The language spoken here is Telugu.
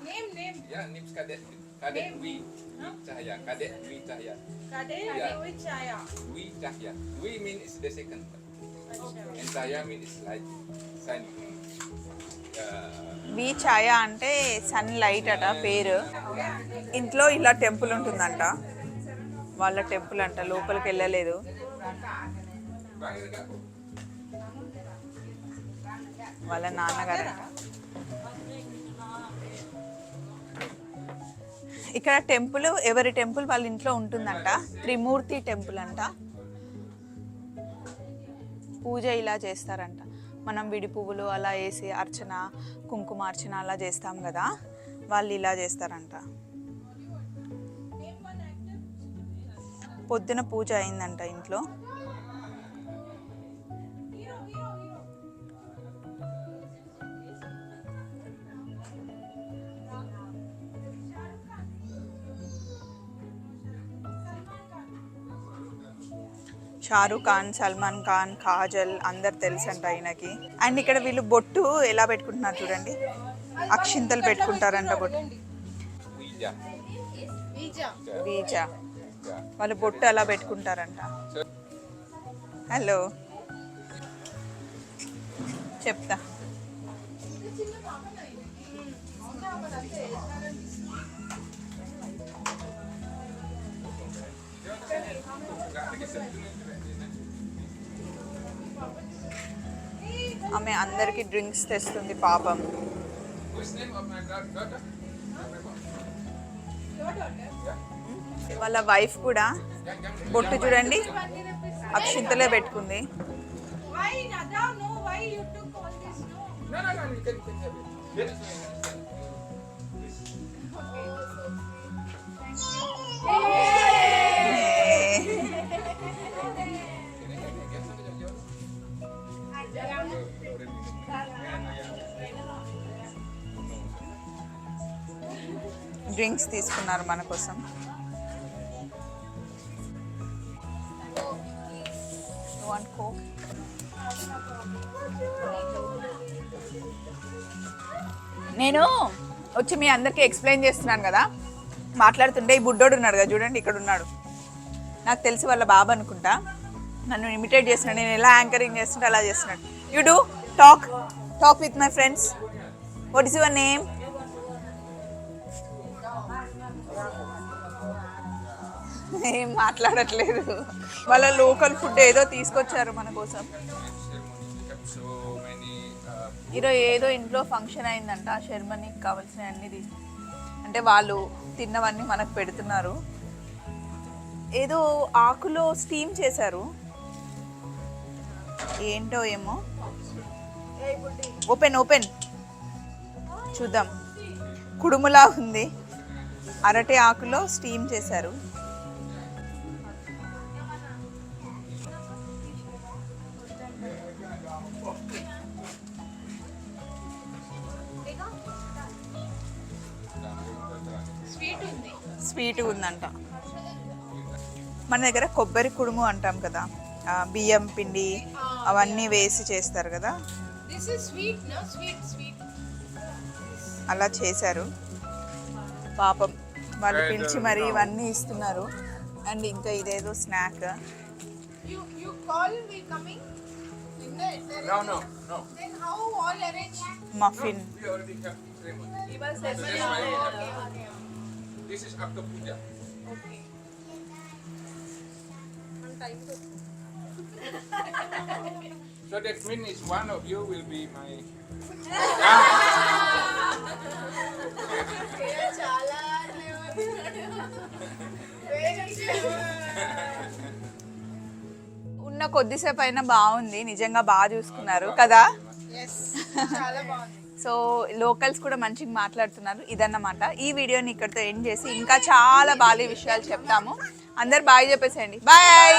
Name, name. Ya, NIMS Kadet Kadet Dwi Dwi Cahaya. Kadet Dwi Cahaya. Kade Yeah. Dewi Chaya. Dwi Cahaya. Dwi mean is the second. And Cahaya mean is light. Sun. వి ఛాయ అంటే సన్ లైట్ అట పేరు ఇంట్లో ఇలా టెంపుల్ ఉంటుందంట వాళ్ళ టెంపుల్ అంట లోపలికి వెళ్ళలేదు. వాళ్ళ నాన్నగారు ఇక్కడ టెంపుల్ ఎవరి టెంపుల్ వాళ్ళ ఇంట్లో ఉంటుందంట. త్రిమూర్తి టెంపుల్ అంట. పూజ ఇలా చేస్తారంట. మనం విడి పువ్వులు అలా వేసి అర్చన కుంకుమ అర్చన అలా చేస్తాం కదా. వాళ్ళు ఇలా చేస్తారంట. పొద్దున పూజ అయిందంట ఇంట్లో. షారూక్ ఖాన్ సల్మాన్ ఖాన్ కాజల్ అందరు తెలుసంట ఆయనకి అండ్ ఇక్కడ వీళ్ళు బొట్టు ఎలా పెట్టుకుంటున్నారు చూడండి. అక్షింతలు పెట్టుకుంటారంట బొట్టు. బీజా. వాళ్ళు బొట్టు అలా పెట్టుకుంటారంట. హలో. చెప్తా. ఆమె అందరికి డ్రింక్స్ తెస్తుంది పాపం. వాళ్ళ వైఫ్ కూడా బొట్టు చూడండి అక్షింతలే పెట్టుకుంది. డ్రింక్స్ తీసుకున్నారు మన కోసం. You నేను వచ్చి మీ అందరికీ ఎక్స్ప్లెయిన్ చేస్తున్నాను కదా. మాట్లాడుతుంటే ఈ బుడ్డోడు ఉన్నాడు కదా చూడండి ఇక్కడ ఉన్నాడు. నాకు తెలిసి వాళ్ళ బాబు అనుకుంటా. నన్ను ఇమిటేట్ చేస్తున్నాడు నేను ఎలా యాంకరింగ్ చేస్తుంటే అలా చేస్తున్నాడు. You do talk talk with my friends what is your name ఏం మాట్లాడట్లేదు. వాళ్ళ లోకల్ ఫుడ్ ఏదో తీసుకొచ్చారు మన కోసం. ఈరోజు ఏదో ఇంట్లో ఫంక్షన్ అయిందంట. ఆ శర్మనికి కావాల్సిన అన్ని అంటే వాళ్ళు తిన్నవన్నీ మనకు పెడుతున్నారు. ఏదో ఆకులో స్టీమ్ చేశారు. ఏంటో ఏమో. ఓపెన్ ఓపెన్ చూద్దాం. కుడుములా ఉంది. అరటి ఆకులో స్టీమ్ చేశారు. స్వీట్ ఉందంట. మన దగ్గర కొబ్బరి కుడుము అంటాం కదా. బియ్యం పిండి అవన్నీ వేసి చేస్తారు కదా. అలా చేశారు. పాపం వాళ్ళు పిలిచి uh, మరి ఇవన్నీ ఇస్తున్నారు. అండ్ ఇంకా ఇదేదో snack muffin So that means one of you will be my... Ah. ఉన్న కొద్దిసేపు అయినా బాగుంది. నిజంగా బాగా చూసుకున్నారు కదా? ఎస్ చాలా బాగుంది. సో లోకల్స్ కూడా మంచిగా మాట్లాడుతున్నారు ఇదన్నమాట. ఈ వీడియోని ఇక్కడితో ఎండ్ చేసి ఇంకా చాలా బాలీ విషయాలు చెప్తాము. అందరు బాయ్ చెప్పేసేయండి. బాయ్